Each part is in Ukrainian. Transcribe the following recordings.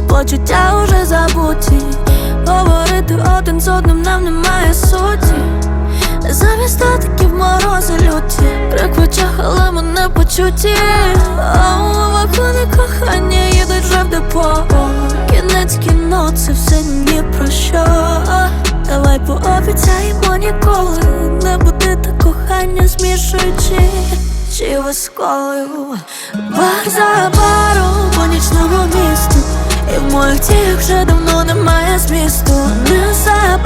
почуття уже забуті. Говорити один з одним нам немає суті. Замість статиків морози люті. Крик в очах, але ми не почуті. А у вагони кохання їдуть вже в депо. Кінець кіно, це все ні про що. Давай пообіцяємо ніколи Не буде так кохання змішуючи. Чи висколою Бар за баром по нічному місту моїх діях вже давно немає змісту. Не за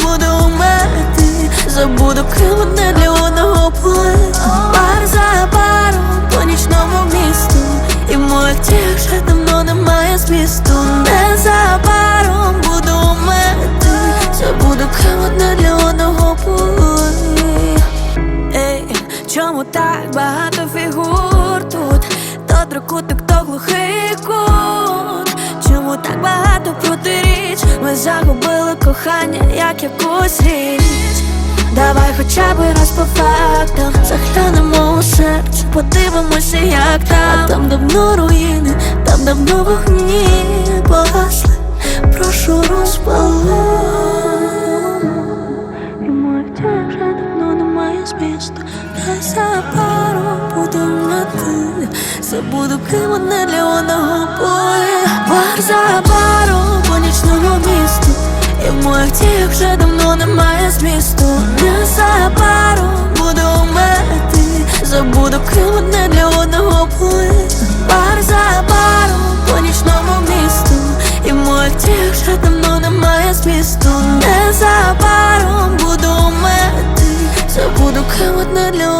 буду умерти Забуду одне для одного плив Бар за баром по нічному місту. І моїх діях вже давно немає змісту. Не за буду умерти Забуду одне для одного плив Ей, чому так багато фігур тут? То трикутник, Ми загубили кохання, як якусь річ. Давай хоча б раз по фактам Заглянемо у серце, подивимося, як там. А там давно руїни, там давно вогні погасли. Прошу розпали і моїх вже давно немає змісту. Незабаром буду мати. Забуду ким одне для одного бою. Бар всіх вже давно немає змісту. Незабаром буду умерти Забуду крім одне для одного були Пар за пару по нічному місту. І моїх тіх вже давно немає змісту. Незабаром буду умерти Забуду крім одне для одного